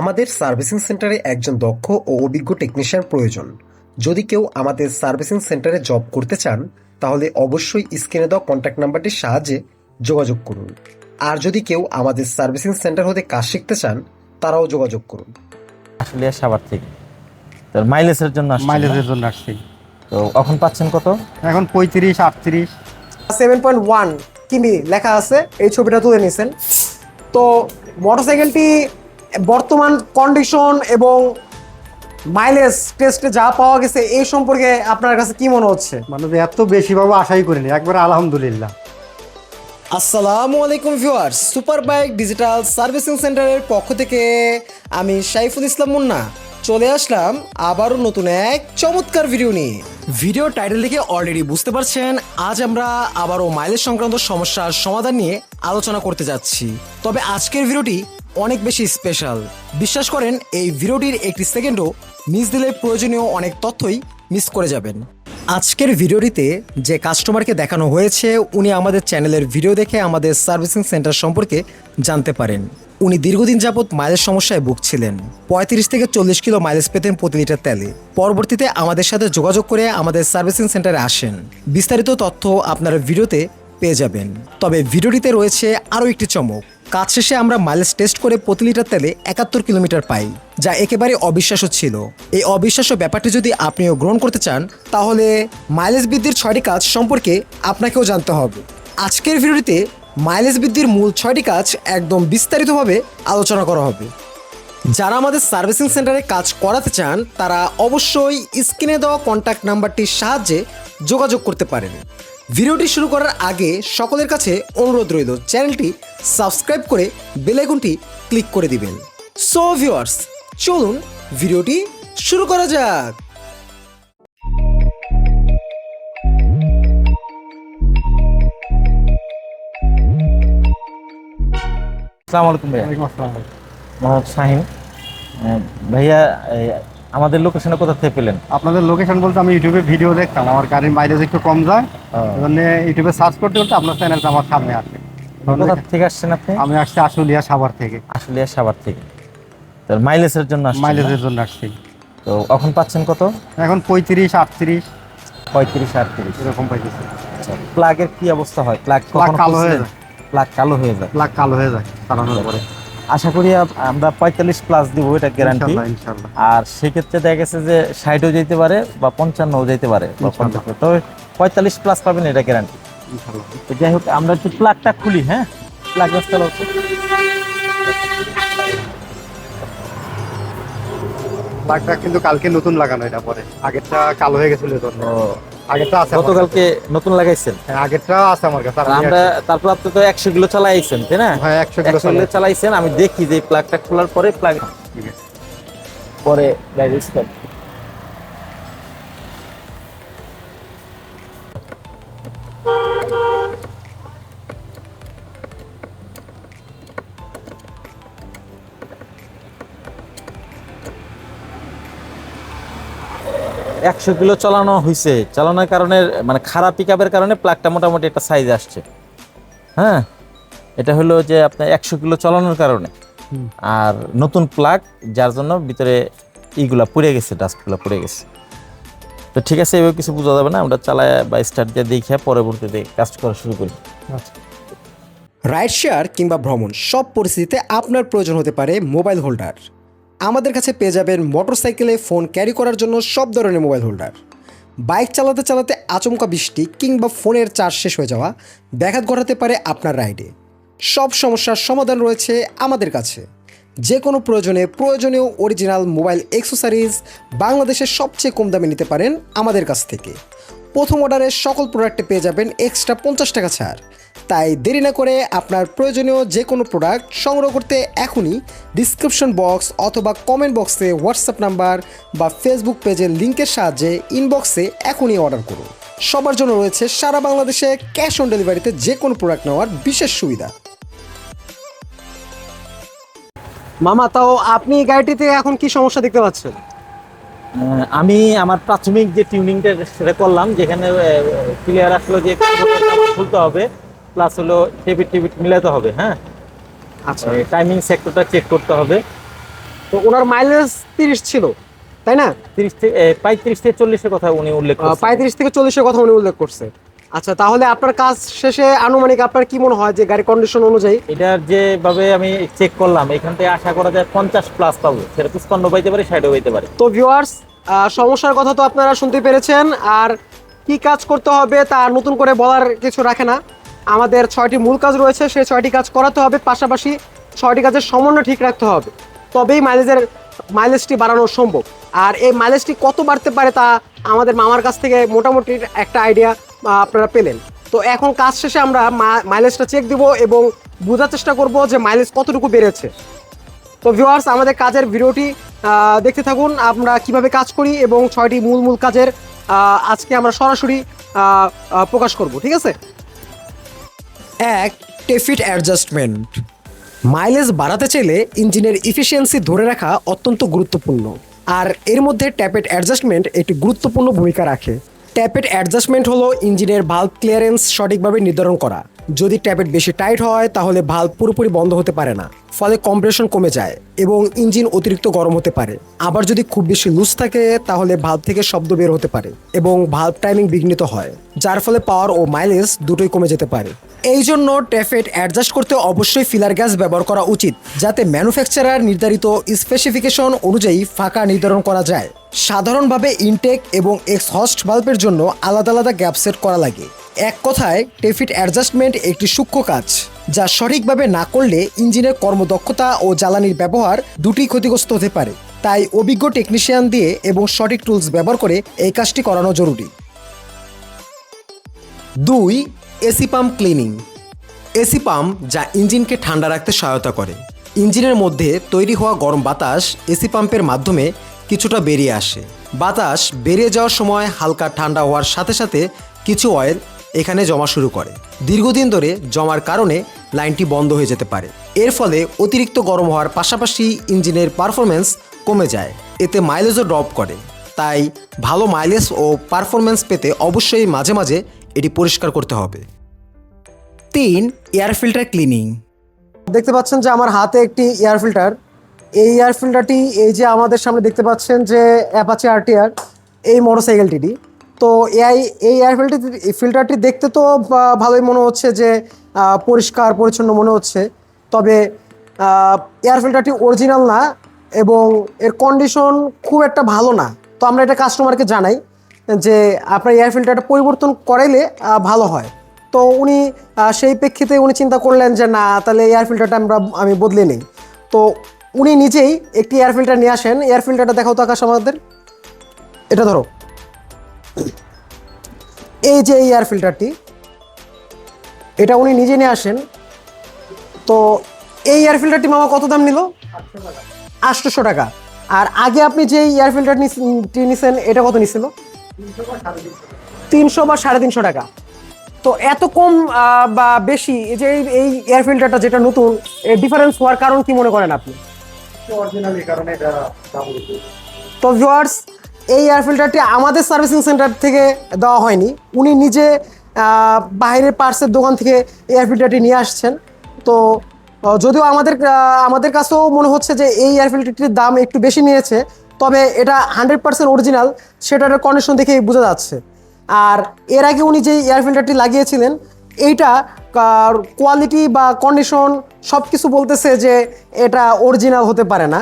আমাদের সার্ভিসিং সেন্টারে একজন দক্ষ ও অভিজ্ঞ টেকনিশিয়ান প্রয়োজন। যদি কেউ আমাদের সার্ভিসিং সেন্টারে জব করতে চান তাহলে অবশ্যই স্ক্রিনে দেওয়া কন্ট্যাক্ট নাম্বারটির সাহায্যে যোগাযোগ করুন। আর যদি কেউ আমাদের সার্ভিসিং সেন্টার হতে কাজ শিখতে চান তারাও যোগাযোগ করুন। আসলে সাবার থেকে তো মাইলেজের জন্য মাইলেজের জন্য আসছি। তো এখন পাচ্ছেন কত? এখন পঁয়ত্রিশ আটত্রিশ। সেভেন পয়েন্ট ওয়ান কিমি লেখা আছে এই ছবিটা তুলে নিয়েছেন তো মোটরসাইকেলটি বর্তমান কন্ডিশন এবং মাইলেজ টেস্টে যা পাওয়া গেছে এই সম্পর্কে আপনার কাছে কি মনে হচ্ছে? মানে এত বেশি পাবো আশাই করিনি একবার আলহামদুলিল্লাহ। আসসালামু আলাইকুম viewers super bike digital servicing সেন্টারের পক্ষ থেকে আমি সাইফুল ইসলাম মুন্না। চলে আসলাম আবারও নতুন এক চমৎকার ভিডিও নিয়ে। ভিডিও টাইটেল থেকে অলরেডি বুঝতে পারছেন আজ আমরা আবারও মাইলেজ সংক্রান্ত সমস্যার সমাধান নিয়ে আলোচনা করতে যাচ্ছি। তবে আজকের ভিডিওটি অনেক বেশি স্পেশাল বিশ্বাস করেন, এই ভিডিওটির একটি সেকেন্ডও মিস দিলে প্রয়োজনীয় অনেক তথ্যই মিস করে যাবেন। আজকের ভিডিওটিতে যে কাস্টমারকে দেখানো হয়েছে, উনি আমাদের চ্যানেলের ভিডিও দেখে আমাদের সার্ভিসিং সেন্টার সম্পর্কে জানতে পারেন। উনি দীর্ঘদিন যাবৎ মাইলেজ সমস্যায় ভুগছিলেন। পঁয়ত্রিশ থেকে চল্লিশ কিলো মাইলেজ পেতেন প্রতি লিটার তেলে। পরবর্তীতে আমাদের সাথে যোগাযোগ করে আমাদের সার্ভিসিং সেন্টারে আসেন। বিস্তারিত তথ্য আপনারা ভিডিওতে পেয়ে যাবেন। তবে ভিডিওটিতে রয়েছে আরও একটি চমক। কাজ শেষে আমরা মাইলেজ টেস্ট করে প্রতি লিটার তেলে একাত্তর কিলোমিটার পাই, যা একেবারে অবিশ্বাস্য ছিল। এই অবিশ্বাস্য ব্যাপারটি যদি আপনিও গ্রহণ করতে চান, তাহলে মাইলেজ বৃদ্ধির ছয়টি কাজ সম্পর্কে আপনাকেও জানতে হবে। আজকের ভিডিওটিতে মাইলেজ বৃদ্ধির মূল ছয়টি কাজ একদম বিস্তারিতভাবে আলোচনা করা হবে। যারা আমাদের সার্ভিসিং সেন্টারে কাজ করাতে চান, তারা অবশ্যই স্ক্রিনে দেওয়া কন্ট্যাক্ট নাম্বারটির সাহায্যে যোগাযোগ করতে পারেন। ভিডিওটি শুরু করার আগে সকলের কাছে অনুরোধ রইল চ্যানেলটি সাবস্ক্রাইব করে বেলাইকনটি ক্লিক করে দিবেন। সো ভিউয়ার্স চলুন ভিডিওটি শুরু করা যাক। আসসালামু আলাইকুম ভাইয়া। শাহিন। ভাইয়া আমাদের লোকেশনে কোথা থেকে পেলেন? আপনাদের লোকেশন বলতে আমি ইউটিউবে ভিডিও দেখতাম আমার গাড়ির মাইলেজ একটু কম যায়। জন্য ইউটিউবে সার্চ করতে করতে আপনার চ্যানেলটা আমার সামনে আসে কোথা থেকে আসছেন আপনি? আমি আসছি আশুলিয়া সাভার থেকে। সাবার থেকে। তো মাইলেজের জন্য মাইলেজের জন্য আসছি। তো এখন পাচ্ছেন কত? এখন পঁয়ত্রিশ আটত্রিশ। পঁয়ত্রিশ আটত্রিশ। এরকম পাইতেছি প্লাগের কি অবস্থা হয়? প্লাগ কালো হয়ে যায়। প্লাগ কালো হয়ে যায়। লাখ কালো হয়ে যায় চালানোর পরে। আশা করি আমরা পঁয়তাল্লিশ প্লাস দিব এটা গ্যারান্টি আর সেক্ষেত্রে দেখা গেছে যে ষাটও যেতে পারে বা পঞ্চান্নও যেতে পারে তবে পঁয়তাল্লিশ প্লাস পাবেন এটা গ্যারান্টি তো যাই হোক আমরা একটু প্লাগটা খুলি হ্যাঁ? প্লাগ তো। লাখটা কিন্তু কালকে নতুন লাগানো এটা পরে। আগেরটা কালো হয়ে গেছিল তোর আগেরটা আছে গতকালকে নতুন লাগাইছেন? হ্যাঁ, আগেরটা আছে আমার কাছে আমরা তারপর আপনি তো একশো কিলো চালাইছেন তাই না? হ্যাঁ একশো কিলো চালাইছেন আমি দেখি যে প্লাগটা খোলার পরে প্লাগ পরে গাড়ি start। একশো কিলো চালানো হয়েছে চালানোর কারণে মানে খারাপ পিক কারণে প্লাগটা মোটামুটি একটা সাইজ আসছে। হ্যাঁ? এটা হলো যে আপনার একশো কিলো চালানোর কারণে। আর নতুন প্লাগ যার জন্য ভিতরে ইগুলা পুড়ে গেছে ডাস্টগুলো পুড়ে গেছে। তো ঠিক আছে এভাবে কিছু বোঝা যাবে না। আমরা চালায় বা স্টার্ট দিয়ে দেখে পরবর্তীতে কাজ করা শুরু করি। রাইড শেয়ার কিংবা ভ্রমণ সব পরিস্থিতিতে আপনার প্রয়োজন হতে পারে মোবাইল হোল্ডার আমাদের কাছে পেয়ে যাবেন মোটরসাইকেলে ফোন ক্যারি করার জন্য সব ধরনের মোবাইল হোল্ডার বাইক চালাতে চালাতে আচমকা বৃষ্টি কিংবা ফোনের চার্জ শেষ হয়ে যাওয়া, ব্যাঘাত ঘটাতে পারে আপনার রাইডে সব সমস্যার সমাধান রয়েছে আমাদের কাছে। যে কোনো প্রয়োজনে প্রয়োজনীয় অরিজিনাল মোবাইল অ্যাক্সেসরিজ বাংলাদেশের সবচেয়ে কম দামে নিতে পারেন আমাদের কাছ থেকে। প্রথম অর্ডারে সকল প্রোডাক্টে পেয়ে যাবেন এক্সট্রা পঞ্চাশ টাকা ছাড়। তাই দেরি না করে আপনার প্রয়োজনীয় যে কোনো প্রোডাক্ট সংগ্রহ করতে এখনই ডিসক্রিপশন বক্স অথবা কমেন্ট বক্সে হোয়াটসঅ্যাপ নাম্বার বা ফেসবুক পেজের লিঙ্কের সাহায্যে ইনবক্সে এখনই অর্ডার করুন। সবার জন্য রয়েছে সারা বাংলাদেশে ক্যাশ অন ডেলিভারিতে যে কোনো প্রোডাক্ট নেওয়ার বিশেষ সুবিধা। মামা তাও আপনি গাড়িটিতে এখন কি সমস্যা দেখতে পাচ্ছেন? আমি আমার প্রাথমিক যে টিউনিংটা সেটা করলাম যেখানে ক্লিয়ার আসলো যে খুলতে হবে। প্লাস হলো টেবিট টেবিট মিলাতে হবে হ্যাঁ? আচ্ছা। টাইমিং সেক্টরটা চেক করতে হবে। তো ওনার মাইলেজ তিরিশ ছিল তাই না? তিরিশ থেকে পঁয়ত্রিশ থেকে চল্লিশের কথা উনি উল্লেখ করছেন। পঁয়ত্রিশ থেকে চল্লিশের কথা উনি উল্লেখ করছে। আচ্ছা তাহলে আপনার কাজ শেষে আনুমানিক আপনার কি মনে হয় যে গাড়ি কন্ডিশন অনুযায়ী? এটার যেভাবে আমি চেক করলাম এখান থেকে আশা করা যায় পঞ্চাশ প্লাস পাবো। সেটা পুষ্পান্ন পাইতে পারে ষাটও পাইতে পারে। তো ভিউয়ার্স সমস্যার কথা তো আপনারা শুনতে পেরেছেন আর কি কাজ করতে হবে তা নতুন করে বলার কিছু রাখে না। আমাদের ছয়টি মূল কাজ রয়েছে, সেই ছয়টি কাজ করাতে হবে। পাশাপাশি ছয়টি কাজের সমন্বয় ঠিক রাখতে হবে। তবেই মাইলেজের মাইলেজটি বাড়ানো সম্ভব। আর এই মাইলেজটি কত বাড়তে পারে তা আমাদের মামার কাছ থেকে মোটামুটি একটা আইডিয়া আপনারা পেলেন। তো এখন কাজ শেষে আমরা মাইলেজটা চেক দিব এবং বোঝার চেষ্টা করব যে মাইলেজ কতটুকু বেড়েছে। তো ভিউয়ার্স আমাদের কাজের ভিডিওটি দেখতে থাকুন, আমরা কীভাবে কাজ করি এবং ছয়টি মূল মূল কাজের আজকে আমরা সরাসরি প্রকাশ করব, ঠিক আছে? এক টেফিট অ্যাডজাস্টমেন্ট মাইলেজ বাড়াতে চাইলে ইঞ্জিনের ইফিসিয়েন্সি ধরে রাখা অত্যন্ত গুরুত্বপূর্ণ। আর এর মধ্যে ট্যাপেট অ্যাডজাস্টমেন্ট একটি গুরুত্বপূর্ণ ভূমিকা রাখে। ট্যাপেট অ্যাডজাস্টমেন্ট হলো ইঞ্জিনের ভাল্ব ক্লিয়ারেন্স সঠিকভাবে নির্ধারণ করা। যদি ট্যাপেট বেশি টাইট হয়, তাহলে ভাল্ব পুরোপুরি বন্ধ হতে পারে না। ফলে কম্প্রেশন কমে যায় এবং ইঞ্জিন অতিরিক্ত গরম হতে পারে। আবার যদি খুব বেশি লুজ থাকে, তাহলে ভাল্ব থেকে শব্দ বের হতে পারে এবং ভাল্ব টাইমিং বিঘ্নিত হয়, যার ফলে পাওয়ার ও মাইলেজ দুটোই কমে যেতে পারে। এই জন্য ট্যাফেট অ্যাডজাস্ট করতে অবশ্যই ফিলার গ্যাস ব্যবহার করা উচিত, যাতে ম্যানুফ্যাকচারার নির্ধারিত স্পেসিফিকেশন অনুযায়ী ফাঁকা নির্ধারণ করা যায়। সাধারণভাবে ইনটেক এবং এক্সহস্ট বাল্বের জন্য আলাদা আলাদা গ্যাপ সেট করা লাগে। এক কথায় টেফিট অ্যাডজাস্টমেন্ট একটি সূক্ষ্ম কাজ, যা সঠিকভাবে না করলে ইঞ্জিনের কর্মদক্ষতা ও জ্বালানির ব্যবহার দুটি ক্ষতিগ্রস্ত হতে পারে। তাই অভিজ্ঞ টেকনিশিয়ান দিয়ে এবং সঠিক টুলস ব্যবহার করে এই কাজটি করানো জরুরি। দুই AC pump cleaning. AC pump যা ইঞ্জিনকে ঠান্ডা রাখতে সহায়তা করে। ইঞ্জিনের মধ্যে তৈরি হওয়া গরম বাতাস এসি পাম্পের মাধ্যমে কিছুটা বেরিয়ে আসে। বাতাস বেরিয়ে যাওয়ার সময় হালকা ঠান্ডা হওয়ার সাথে সাথে কিছু অয়েল এখানে জমা শুরু করে। দীর্ঘদিন ধরে জমার কারণে লাইনটি বন্ধ হয়ে যেতে পারে। এর ফলে অতিরিক্ত গরম হওয়ার পাশাপাশি ইঞ্জিনের পারফরমেন্স কমে যায়। এতে মাইলেজও ড্রপ করে। তাই ভালো মাইলেজ ও পারফরমেন্স পেতে অবশ্যই মাঝে মাঝে এটি পরিষ্কার করতে হবে। তিন এয়ার ফিল্টার ক্লিনিং দেখতে পাচ্ছেন যে আমার হাতে একটি এয়ার ফিল্টার এই এয়ার ফিল্টারটি এই যে আমাদের সামনে দেখতে পাচ্ছেন যে অ্যাপাচি আরটিআর এই মোটরসাইকেলটিটি তো এই এই এয়ার ফিল্টারটি ফিল্টারটি দেখতে তো ভালোই মনে হচ্ছে যে পরিষ্কার, পরিচ্ছন্ন মনে হচ্ছে। তবে এয়ার ফিল্টারটি অরিজিনাল না এবং এর কন্ডিশন খুব একটা ভালো না। তো আমরা এটা কাস্টমারকে জানাই যে আপনার এয়ার ফিল্টারটা পরিবর্তন করাইলে ভালো হয়। তো উনি সেই প্রেক্ষিতে উনি চিন্তা করলেন যে, না, তাহলে এয়ার ফিল্টারটা আমরা, আমি বদলে নিই। তো উনি নিজেই একটি এয়ার ফিল্টার নিয়ে আসেন। এয়ার ফিল্টারটা দেখাও তো আকাশ আমাদের। এটা ধরো। এই যে এয়ার ফিল্টারটি এটা উনি নিজে নিয়ে আসেন। তো এই এয়ার ফিল্টারটি মামা কত দাম নিল? আটশোশো টাকা। আর আগে আপনি যে এয়ার ফিল্টার নিছেন এটা কত নিছিল? তিনশো বা সাড়ে তিনশো টাকা। তো এত কম বা বেশি এই যে এই- এই এয়ার ফিল্টারটা যেটা নতুন এর ডিফারেন্স হওয়ার কারণ কি মনে করেন আপনি। তো ভিউয়ার্স এই এয়ার ফিল্টারটি আমাদের সার্ভিসিং সেন্টার থেকে দেওয়া হয়নি। উনি নিজে বাইরের পার্টসের দোকান থেকে এয়ার ফিল্টারটি নিয়ে আসছেন। তো যদিও আমাদের আমাদের কাছেও মনে হচ্ছে যে এই এয়ার ফিল্টারটির দাম একটু বেশি নিয়েছে, তবে এটা হান্ড্রেড পার্সেন্ট অরিজিনাল, সেটার কন্ডিশন দেখেই বোঝা যাচ্ছে। আর এর আগে উনি যে এয়ার ফিল্টারটি লাগিয়েছিলেন, এইটা কোয়ালিটি বা কন্ডিশন সব কিছু বলতেছে যে এটা অরিজিনাল হতে পারে না।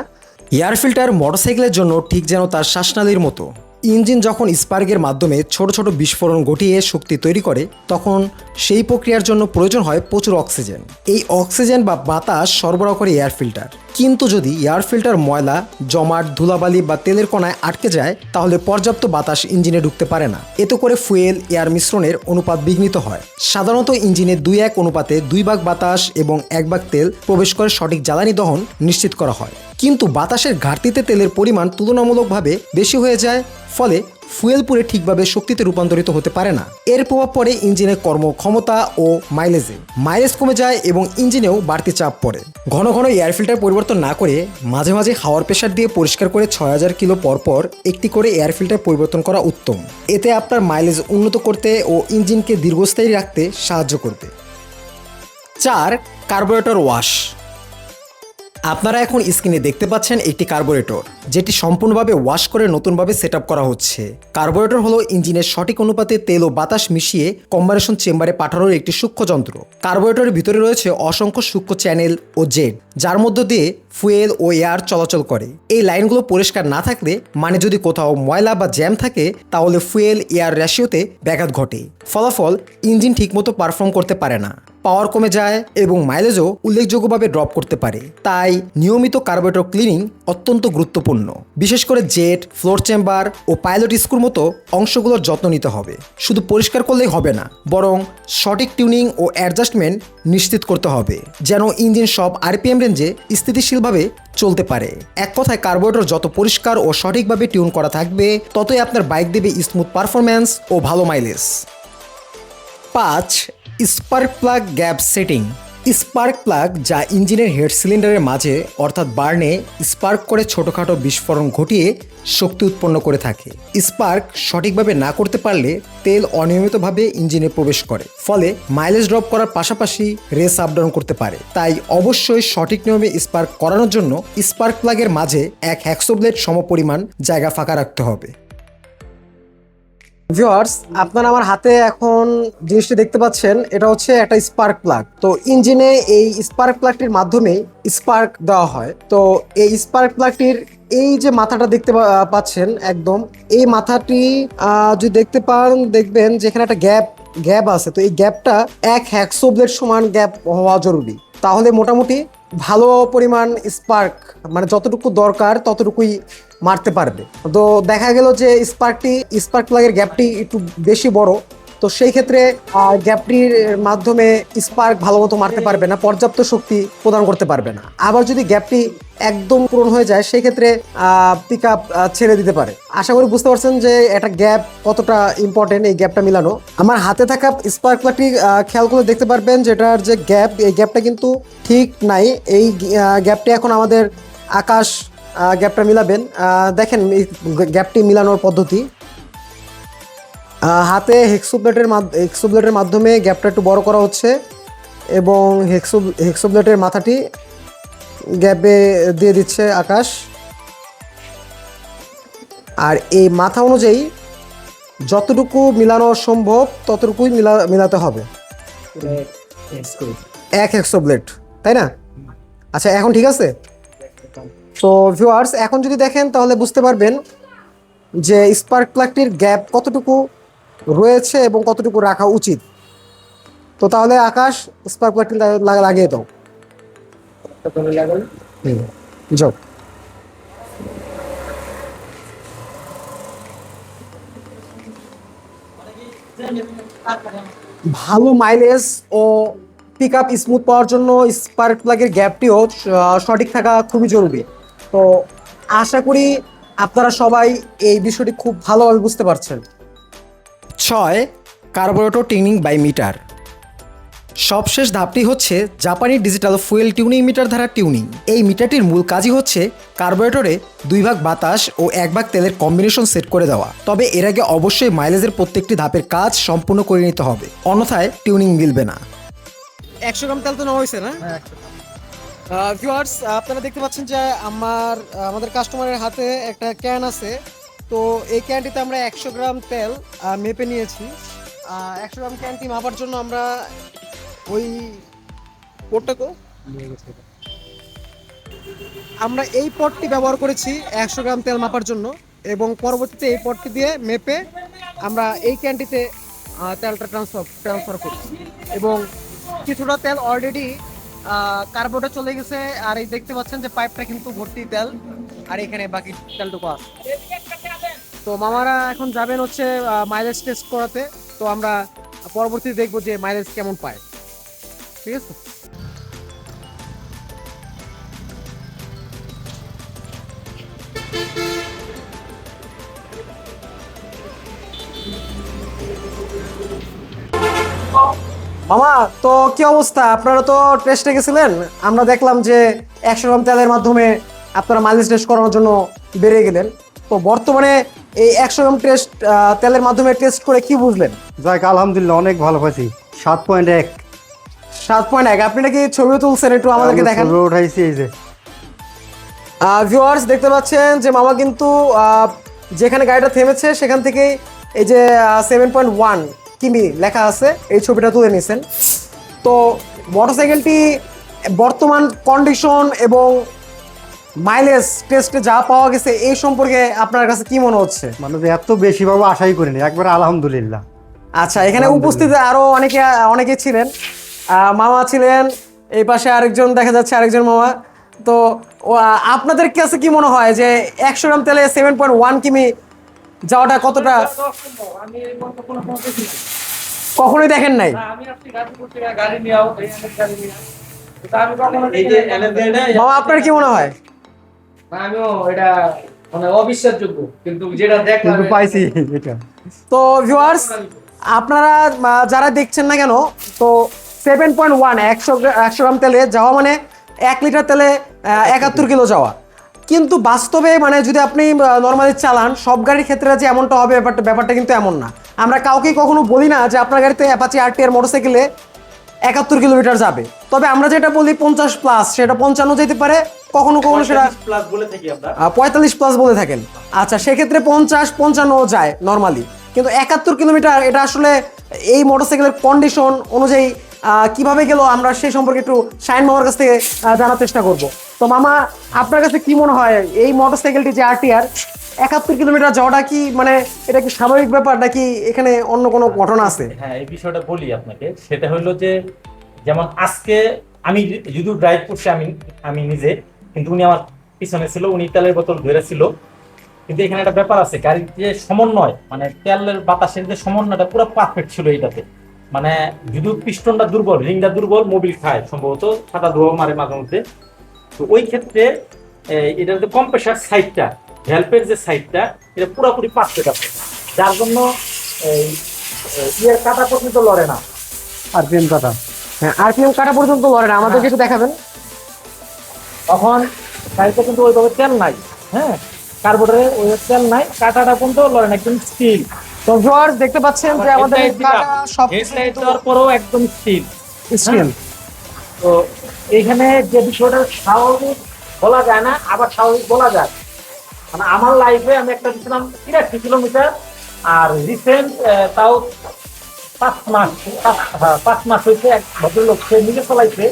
এয়ার ফিল্টার মোটরসাইকেলের জন্য ঠিক যেন তার শ্বাসনালীর মতো। ইঞ্জিন যখন স্পার্কের মাধ্যমে ছোট ছোট বিস্ফোরণ ঘটিয়ে শক্তি তৈরি করে, তখন সেই প্রক্রিয়ার জন্য প্রয়োজন হয় প্রচুর অক্সিজেন। এই অক্সিজেন বা বাতাস সরবরাহ করে এয়ার ফিল্টার। কিন্তু যদি এয়ার ফিল্টার ময়লা, জমাট, ধুলাবালি বা তেলের কণায় আটকে যায়, তাহলে পর্যাপ্ত বাতাস ইঞ্জিনে ঢুকতে পারে না। এতে করে ফুয়েল, এয়ার মিশ্রণের অনুপাত বিঘ্নিত হয়। সাধারণত ইঞ্জিনে দুই এক অনুপাতে দুই ভাগ বাতাস এবং এক ভাগ তেল প্রবেশ করে সঠিক জ্বালানি দহন নিশ্চিত করা হয়। কিন্তু বাতাসের ঘাটতিতে তেলের পরিমাণ তুলনামূলকভাবে বেশি হয়ে যায়, ফলে ফুয়েল পুরে ঠিকভাবে শক্তিতে রূপান্তরিত হতে পারে না। এর প্রভাব পড়ে ইঞ্জিনের কর্মক্ষমতা ও মাইলেজে। মাইলেজ কমে যায় এবং ইঞ্জিনেও বাড়তি চাপ পড়ে। ঘন ঘন এয়ার ফিল্টার পরিবর্তন না করে মাঝে মাঝে হাওয়ার প্রেশার দিয়ে পরিষ্কার করে ছয় হাজার কিলো পরপর একটি করে এয়ার ফিল্টার পরিবর্তন করা উত্তম। এতে আপনার মাইলেজ উন্নত করতে ও ইঞ্জিনকে দীর্ঘস্থায়ী রাখতে সাহায্য করবে। চার, কার্বোরেটর ওয়াশ। আপনারা এখন স্ক্রিনে দেখতে পাচ্ছেন একটি কার্বোরেটর, যেটি সম্পূর্ণভাবে ওয়াশ করে নতুনভাবে সেট করা হচ্ছে। কার্বোরেটর হলো ইঞ্জিনের সঠিক অনুপাতে তেল ও বাতাস মিশিয়ে কম্বারেশন চেম্বারে পাঠানোর একটি সূক্ষ্ম যন্ত্র কার্বোরেটরের ভিতরে রয়েছে অসংখ্য সূক্ষ্ম চ্যানেল ও জেড যার মধ্য দিয়ে ফুয়েল ও এয়ার চলাচল করে। এই লাইনগুলো পরিষ্কার না থাকলে মানে যদি কোথাও ময়লা বা জ্যাম থাকে, তাহলে ফুয়েল এয়ার রেশিওতে ব্যাঘাত ঘটে। ফলাফল ইঞ্জিন ঠিকমতো পারফর্ম করতে পারে না। পাওয়ার কমে যায় এবং মাইলেজও উল্লেখযোগ্যভাবে ড্রপ করতে পারে। তাই নিয়মিত কার্বোরেটর ক্লিনিং অত্যন্ত গুরুত্বপূর্ণ। বিশেষ করে জেট, ফ্লোর চেম্বার ও পাইলট স্ক্রুর মতো অংশগুলোর যত্ন নিতে হবে। শুধু পরিষ্কার করলেই হবে না, বরং সঠিক টিউনিং ও অ্যাডজাস্টমেন্ট নিশ্চিত করতে হবে, যেন ইঞ্জিন সব আরপিএম রেঞ্জে স্থিতিশীলভাবে চলতে পারে। এক কথায় কার্বোরেটর যত পরিষ্কার ও সঠিকভাবে টিউন করা থাকবে, ততই আপনার বাইক দেবে স্মুথ পারফরম্যান্স ও ভালো মাইলেজ। পাঁচ, spark plug gap setting. Spark plug, যা ইঞ্জিনের হেড সিলিন্ডারের মাঝে, অর্থাৎ বার্নে, স্পার্ক করে ছোটোখাটো বিস্ফোরণ ঘটিয়ে শক্তি উৎপন্ন করে থাকে। স্পার্ক সঠিকভাবে না করতে পারলে তেল অনিয়মিতভাবে ইঞ্জিনে প্রবেশ করে, ফলে মাইলেজ ড্রপ করার পাশাপাশি রেস আপ ডাউন করতে পারে। তাই অবশ্যই সঠিক নিয়মে স্পার্ক করানোর জন্য স্পার্ক প্লাগের মাঝে এক হ্যাক্সোব্লেড সমপরিমাণ জায়গা ফাঁকা রাখতে হবে। ভিউয়ার্স আপনারা আমার হাতে এখন জিনিসটি দেখতে পাচ্ছেন, এটা হচ্ছে একটা স্পার্ক প্লাগ তো ইঞ্জিনে এই স্পার্ক প্লাগটির মাধ্যমেই স্পার্ক দেওয়া হয়। তো এই স্পার্ক প্লাগটির এই যে মাথাটা দেখতে পাচ্ছেন, একদম, এই মাথাটি যদি দেখতে পান, দেখবেন যেখানে একটা গ্যাপ গ্যাপ আছে, তো এই গ্যাপটা এক হ্যাকসো ব্লেড সমান গ্যাপ হওয়া জরুরি। তাহলে মোটামুটি ভালো পরিমাণ স্পার্ক মানে যতটুকু দরকার ততটুকুই মারতে পারবে। তো দেখা গেল যে স্পার্কটি স্পার্ক প্লাগের গ্যাপটি একটু বেশি বড় তো সেই ক্ষেত্রে গ্যাপটির মাধ্যমে স্পার্ক ভালো মতো মারতে পারবে না, পর্যাপ্ত শক্তি প্রদান করতে পারবে না। আবার যদি গ্যাপটি একদম পূরণ হয়ে যায়, সেই ক্ষেত্রে পিক আপ ছেড়ে দিতে পারে। আশা করি বুঝতে পারছেন যে একটা গ্যাপ কতটা ইম্পর্টেন্ট এই গ্যাপটা মিলানো। আমার হাতে থাকা স্পার্ক প্লাগটি খেয়াল করে দেখতে পারবেন যেটার যে গ্যাপ, এই গ্যাপটা কিন্তু ঠিক নাই। এই গ্যাপটি এখন আমাদের আকাশ গ্যাপটা মিলাবেন। দেখেন গ্যাপটি মিলানোর পদ্ধতি। হাতে হেক্সোপ্লেটের হেক্সোপ্লেটের মাধ্যমে গ্যাপটা একটু বড় করা হচ্ছে এবং হেক্সো হেক্সোপ্লেটের মাথাটি গ্যাপে দিয়ে দিচ্ছে আকাশ। আর এই মাথা অনুযায়ী যতটুকু মিলানো সম্ভব ততটুকুই মিলা মিলাতে হবে। এক হেক্সোপ্লেট তাই না? আচ্ছা এখন ঠিক আছে? তো ভিউয়ার্স এখন যদি দেখেন তাহলে বুঝতে পারবেন যে স্পার্ক প্লাগটির গ্যাপ কতটুকু রয়েছে এবং কতটুকু রাখা উচিত? তো তাহলে আকাশ স্পার্ক প্লাগটি লাগিয়ে দাও। যাও। ভালো মাইলেজ ও পিক আপ স্মুথ পাওয়ার জন্য স্পার্ক প্লাগের গ্যাপটিও সঠিক থাকা খুবই জরুরি। তো আশা করি আপনারা সবাই এই বিষয়টি খুব ভালোভাবে বুঝতে পারছেন। ছয় কার্বোরেটর টিউনিং বাই মিটার। সবশেষ ধাপটি হচ্ছে জাপানি ডিজিটাল ফুয়েল টিউনিং মিটার ধারা টিউনিং। এই মিটারটির মূল কাজই হচ্ছে কার্বোরেটরে দুই ভাগ বাতাস ও এক ভাগ তেলের কম্বিনেশন সেট করে দেওয়া। তবে এর আগে অবশ্যই মাইলেজের প্রত্যেকটি ধাপের কাজ সম্পূর্ণ করে নিতে হবে অন্যথায় টিউনিং মিলবে না। একশো গ্রাম তেল তো নেওয়া হয়েছে না? ভিউয়ার্স আপনারা দেখতে পাচ্ছেন যে আমার আমাদের কাস্টমারের হাতে একটা ক্যান আছে। তো এই ক্যানটিতে আমরা একশো গ্রাম তেল মেপে নিয়েছি। একশো গ্রাম ক্যানটি মাপার জন্য আমরা ওই পটটাকো আমরা এই পটটি ব্যবহার করেছি একশো গ্রাম তেল মাপার জন্য এবং পরবর্তীতে এই পটটি দিয়ে মেপে আমরা এই ক্যানটিতে তেলটা ট্রান্সফার ট্রান্সফার করি। এবং কিছুটা তেল অলরেডি কার্বোটা চলে গেছে। আর এই দেখতে পাচ্ছেন যে পাইপটা কিন্তু ভর্তি তেল। আর এখানে বাকি তেলটুকু আছে। তো মামারা এখন যাবেন হচ্ছে মাইলেজ টেস্ট করাতে। তো আমরা পরবর্তীতে দেখব যে মাইলেজ কেমন পায়। ঠিক আছে? মামা, তো কি অবস্থা? আপনারা তো টেস্টে গেছিলেন। আমরা দেখলাম যে একশো গ্রাম তেলের মাধ্যমে আপনারা মাইলেজ টেস্ট করানোর জন্য বেরিয়ে গেলেন। তো বর্তমানে এই একশো গ্রাম টেস্ট তেলের মাধ্যমে টেস্ট করে কি বুঝলেন? যাক আলহামদুলিল্লাহ অনেক ভালো পাইছি। সাত পয়েন্ট এক। সাত পয়েন্ট এক। আপনি নাকি ছবিও তুলছেন একটু আমাদেরকে আমি দেখান উঠাইছি এই যে। ভিউয়ার্স দেখতে পাচ্ছেন যে মামা কিন্তু যেখানে গাড়িটা থেমেছে সেখান থেকেই এই যে সেভেন পয়েন্ট ওয়ান কিমি লেখা আছে এই ছবিটা তুলে নিয়েছেন তো মোটরসাইকেলটি বর্তমান কন্ডিশন এবং মাইলেজ টেস্টে যা পাওয়া গেছে এই সম্পর্কে আপনার কাছে কি মনে হচ্ছে? মানে এত বেশি পাবো আশাই করিনি একবার আলহামদুলিল্লাহ। আচ্ছা এখানে উপস্থিত আরও অনেকে অনেকে ছিলেন। মামা ছিলেন এই পাশে আরেকজন দেখা যাচ্ছে আরেকজন মামা। তো আপনাদের কাছে কি মনে হয় যে একশো গ্রাম তেলে সেভেন পয়েন্ট ওয়ান কিমি যাওয়াটা কতটা। কখনোই দেখেন নাই। মামা আপনার কি মনে হয়? আমিও এটা মানে অবিশ্বাসযোগ্য কিন্তু যেটা দেখলাম পাইছি এটা। তো ভিউয়ার্স আপনারা যারা দেখছেন না কেন তো সেভেন পয়েন্ট ওয়ান একশো একশো গ্রাম তেলে যাওয়া মানে এক লিটার তেলে একাত্তর কিলো যাওয়া। কিন্তু বাস্তবে মানে যদি আপনি নর্মালি চালান সব গাড়ির ক্ষেত্রে যে এমনটা হবে ব্যাপারটা ব্যাপারটা কিন্তু এমন না। আমরা কাউকে কখনো বলি না যে আপনার গাড়িতে অ্যাপাচি আর টি আর মোটরসাইকেলে একাত্তর কিলোমিটার যাবে। তবে আমরা যেটা বলি পঞ্চাশ প্লাস সেটা পঞ্চান্ন যেতে পারে। কখনো কখনো সেটা প্লাস বলে থাকি আমরা। পঁয়তাল্লিশ প্লাস বলে থাকেন। আচ্ছা সেক্ষেত্রে পঞ্চাশ পঞ্চান্ন যায় নর্মালি কিন্তু একাত্তর কিলোমিটার এটা আসলে এই মোটরসাইকেলের কন্ডিশন অনুযায়ী কীভাবে গেল আমরা সেই সম্পর্কে একটু শাইন মামার কাছ থেকে জানার চেষ্টা করব। তো মামা, আপনার কাছে কি মনে হয় এই মোটরসাইকেলটি যে আরটিআর একাত্তর কিলোমিটার যাওয়াটা কি মানে এটা কি স্বাভাবিক ব্যাপার নাকি এখানে অন্য কোনো ঘটনা আছে? হ্যাঁ এই বিষয়টা বলি আপনাকে। সেটা হলো যে, যেমন আজকে আমি যদি ড্রাইভ করছি আমি আমি নিজে, কিন্তু উনি আমার পিছনে ছিল, উনি তেলের বোতল ধরে ছিল। কিন্তু এখানে একটা ব্যাপার আছে গাড়ির যে সমন্বয় মানে তেলের বাতাসের যে সমন্বয়টা পুরো পারফেক্ট ছিল এইটাতে। মানে যদি পিস্টনটা দুর্বল রিংটা দুর্বল মোবিল খায় সম্ভবত সাদা ধোয়া মারে মাঝে মধ্যে। তো ওই ক্ষেত্রে এটার যে কম্প্রেসার সাইডটা ভ্যালপের যে সাইডটা এটা পুরোপুরি পারফেক্ট আছে। যার জন্য এই ইয়ের কাটা পর্যন্ত লড়ে না। আর প্রেম কথা হ্যাঁ আরপিএম কাটা পর্যন্ত লড়ে না। আমাদেরকে একটু দেখাবেন। তখন গাড়িতে কিন্তু ওইভাবে তেল নাই। হ্যাঁ কার্বোরেটরে ওই তেল নাই কাটাটা পর্যন্ত লড়ে না একদম স্টিল তো ভিউয়ার্স দেখতে পাচ্ছেন যে আমাদের কাটা সব হেডলাইট দেওয়ার পরেও একদম স্টিল স্ক্রিন তো এইখানে যে বিষয়টা স্বাভাবিক বলা যায় না আবার স্বাভাবিক বলা যায়। মানে আমার লাইফে আমি একটা দিয়েছিলাম তিরাশি কিলোমিটার আর রিসেন্ট তাও পাঁচ মাস পাঁচ- হ্যাঁ, পাঁচ মাস হয়েছে এক ভদ্রলোক সে নিজে চলাইছে।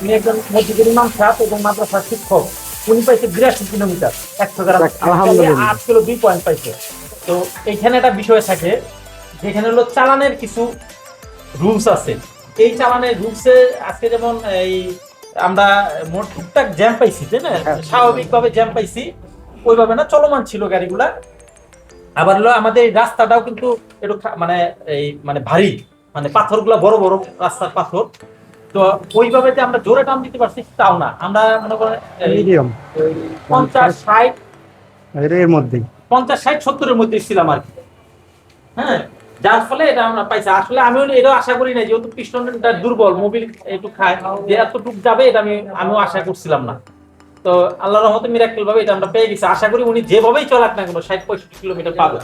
উনি একজন মসজিদের ইমাম সাহেব এবং মাদ্রাসার শিক্ষক। উনি পাইছে বিরাশি কিলোমিটার একশো গ্রাম। আট কিলো দুই পয়েন্ট পাইছে। তো এইখানে একটা বিষয় থাকে যেখানে হলো চালানের কিছু রুলস আছে। এই চালানের রুলসে আজকে যেমন এই আমরা মোট টুকটাক জ্যাম পাইছি তাই না? স্বাভাবিকভাবে জ্যাম পাইছি ওইভাবে না চলমান ছিল গাড়িগুলা। আবার হলো আমাদের রাস্তাটাও কিন্তু একটু মানে এই মানে ভারী। মানে পাথরগুলা বড় বড় রাস্তার পাথর। তো ওইভাবে যে আমরা জোরে টান দিতে পারছি তাও না। আমরা মনে করেন মিডিয়াম। পঞ্চাশ ষাট এর মধ্যেই। পঞ্চাশ ষাট সত্তরের মধ্যে ছিলাম আর কি। হ্যাঁ যার ফলে এটা আমরা পাইছি। আসলে আমিও এটাও আশা করি না যেহেতু পিস্টনটা দুর্বল মোবিল একটু খায় যে এতটুক যাবে এটা আমি আমিও আশা করছিলাম না। তো আল্লাহ রহমতে মিরাক্কেল ভাবে এটা আমরা পেয়ে গেছি। আশা করি উনি যেভাবেই চলাক না কেন ষাট পঁয়ষট্টি কিলোমিটার পাবে।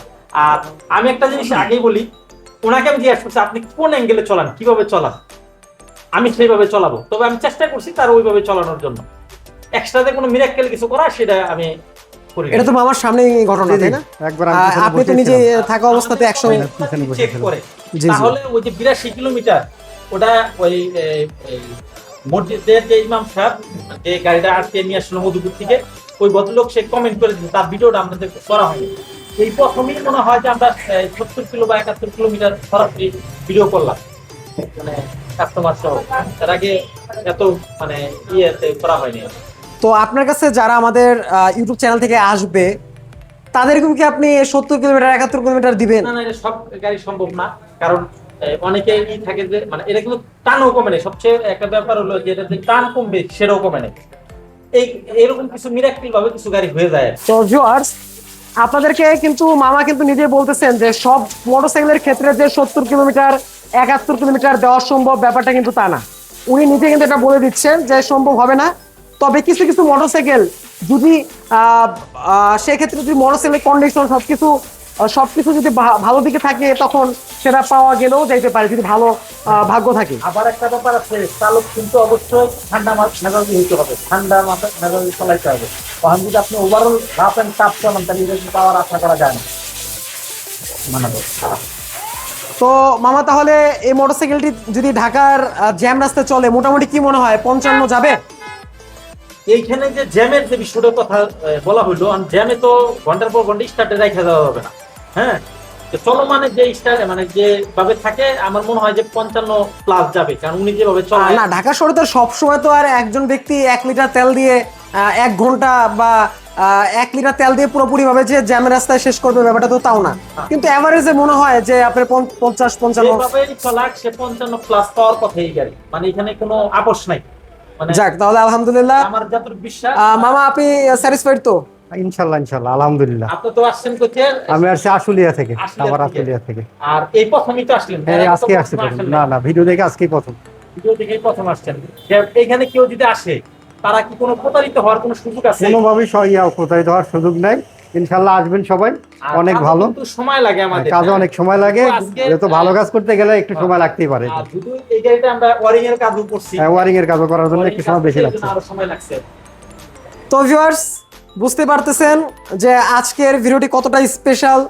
আর আমি একটা জিনিস আগেই বলি ওনাকে আমি জিজ্ঞাসা করছি আপনি কোন অ্যাঙ্গেলে চলান? কীভাবে চলান? আমি সেইভাবে চলাবো। তবে আমি চেষ্টা করছি তার ওইভাবে চালানোর জন্য। এক্সট্রাতে কোনো মিরাক্কেল কিছু করা সেটা আমি এটা তো মামার সামনে ঘটনা তাই না? একবার আপনি তো নিজে থাকা অবস্থাতে একসঙ্গে পিছনে চেক করে তাহলে ওই যে বিরাশি কিলোমিটার ওটা ওই মসজিদের যে ইমাম সাহেব যে গাড়িটা আটকে নিয়ে আসলো মধুপুর থেকে ওই ভদ্রলোক সে কমেন্ট করে দিল তার ভিডিওটা আমাদের করা হয়নি। এই প্রথমেই মনে হয় যে আমরা সত্তর কিলো বা একাত্তর কিলোমিটার সরাসরি ভিডিও করলাম। মানে কাস্টমার সহ তার আগে এত মানে ইয়েতে করা হয়নি তো আপনার কাছে যারা আমাদের ইউটিউব চ্যানেল থেকে আসবে তাদেরকেও কি আপনি সত্তর কিলোমিটার একাত্তর কিলোমিটার দিবেন? না না এটা সব গাড়ি সম্ভব না। কারণ থাকে যে মানে এটা কিন্তু টানও কমে নেই। সবচেয়ে একটা ব্যাপার হলো যে এটা যে টান কমবে সেটাও কমে নেই। এই এরকম কিছু মিরাক্কেল ভাবে কিছু গাড়ি হয়ে যায়। তো ভিউয়ার্স আপনাদেরকে কিন্তু মামা কিন্তু নিজে বলতেছেন যে সব মোটরসাইকেলের ক্ষেত্রে যে সত্তর কিলোমিটার একাত্তর কিলোমিটার দেওয়া সম্ভব ব্যাপারটা কিন্তু তা না। উনি নিজে কিন্তু এটা বলে দিচ্ছেন যে সম্ভব হবে না। তবে কিছু কিছু মোটরসাইকেল যদি সেক্ষেত্রে যদি মোটরসাইকেলের কন্ডিশন সবকিছু সব কিছু যদি ভালো দিকে থাকে, তখন সেটা পাওয়া গেলেও যাইতে পারে, যদি ভালো ভাগ্য থাকে। আবার একটা ব্যাপার আছে, চালক কিন্তু অবশ্যই ঠান্ডা মেজাজি হইতে হবে। ঠান্ডা মাথা, মেজাজি চালাইতে হবে। তখন যদি আপনি ওভারঅল রাফ অ্যান্ড টাফ চালান, তাহলে পাওয়ার আশা করা যায় না। মানে তো মামা তাহলে এই মোটরসাইকেলটি যদি ঢাকার জ্যাম রাস্তায় চলে মোটামুটি কি মনে হয়? পঞ্চান্ন যাবে? এইখানে যে জ্যামের যে বিষয়টার কথা বলা হইল জ্যামে তো ঘণ্টার পর ঘণ্টা স্টার্টে রেখে দেওয়া যাবে না। হ্যাঁ? তো চলমানে যে স্টার মানে যে ভাবে থাকে আমার মনে হয় যে পঞ্চান্ন প্লাস যাবে কারণ উনি যেভাবে চলে। না ঢাকা শহরে তো সবসময় তো আর একজন ব্যক্তি এক লিটার তেল দিয়ে এক ঘণ্টা বা এক লিটার তেল দিয়ে পুরোপুরি ভাবে যে জ্যামের রাস্তায় শেষ করবে ব্যাপারটা তো তাও না। কিন্তু অ্যাভারেজে মনে হয় যে আপনার পঞ্চাশ পঞ্চান্ন চলাক সে পঞ্চান্ন প্লাস পাওয়ার কথা এই গাড়ি মানে এখানে কোনো আপোষ নাই। মানে যাক তাহলে আলহামদুলিল্লাহ। আমার যতটুকু বিশ্বাস মামা আপনি স্যাটিসফাইড তো? ইনশাল্লাহ ইনশাল্লাহ আলহামদুলিল্লাহ। আপনি তো আসছেন কোথায় আমি আসছি আশুলিয়া থেকে থেকে। আশুলিয়া থেকে। আর এই প্রথমই তো আসলেন। হ্যাঁ আজকে আসছি না না ভিডিও দেখে আজকেই প্রথম। ভিডিও দেখেই প্রথম আসছেন। এখানে কেউ যদি আসে তারা কি কোনো প্রতারিত হওয়ার কোনো সুযোগ আছে? কোনোভাবেই প্রতারিত হওয়ার সুযোগ নাই। ইনশাল্লাহ আসবেন সবাই। অনেক ভালো। কিন্তু সময় লাগে আমাদের কাজে হ্যাঁ। অনেক সময় লাগে। তো যেহেতু ভালো কাজ করতে গেলে একটু সময় লাগতেই পারে। আর শুধু এই গাড়িটা আমরা ওয়ারিং এর কাজও করছি হ্যাঁ ওয়ারিং এর কাজ করার জন্য একটু সময় বেশি লাগছে। আরও সময় লাগছে। তো ভিউয়ার্স বুঝতে পারতেছেন যে আজকের ভিডিওটি কতটা স্পেশাল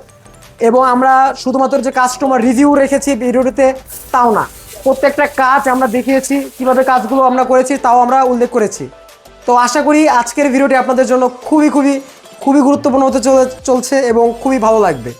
এবং আমরা শুধুমাত্র যে কাস্টমার রিভিউ রেখেছি ভিডিওটিতে তাও না। প্রত্যেকটা কাজ আমরা দেখিয়েছি কীভাবে কাজগুলো আমরা করেছি তাও আমরা উল্লেখ করেছি। তো আশা করি আজকের ভিডিওটি আপনাদের জন্য খুবই খুবই খুবই গুরুত্বপূর্ণ হতে চলে- চলছে এবং খুবই ভালো লাগবে।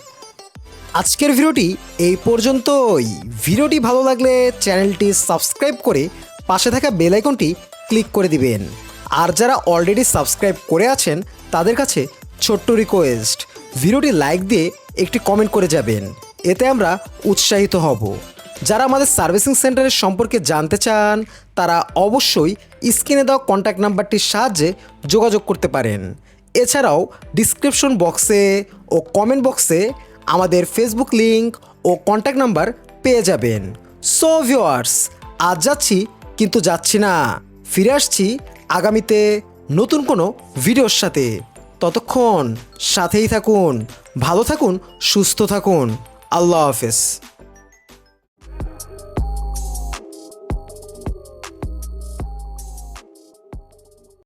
আজকের ভিডিওটি এই পর্যন্তই। ভিডিওটি ভালো লাগলে চ্যানেলটি সাবস্ক্রাইব করে পাশে থাকা বেল আইকনটি ক্লিক করে দিবেন। আর যারা অলরেডি সাবস্ক্রাইব করে আছেন, তাদের কাছে ছোট্ট রিকোয়েস্ট, ভিডিওটি লাইক দিয়ে একটি কমেন্ট করে যাবেন। এতে আমরা উৎসাহিত হব। যারা আমাদের সার্ভিসিং সেন্টারের সম্পর্কে জানতে চান, তারা অবশ্যই স্ক্রিনে দেওয়া কন্ট্যাক্ট নাম্বারটির সাহায্যে যোগাযোগ করতে পারেন। এছাড়াও ডিসক্রিপশন বক্সে ও কমেন্ট বক্সে আমাদের ফেসবুক লিংক ও কন্ট্যাক্ট নাম্বার পেয়ে যাবেন। সো ভিওয়ার্স আজ যাচ্ছি, কিন্তু যাচ্ছি না। ফিরে আসছি আগামীতে নতুন কোনো ভিডিওর সাথে। ততক্ষণ সাথেই থাকুন, ভালো থাকুন, সুস্থ থাকুন। আল্লাহ হাফেজ।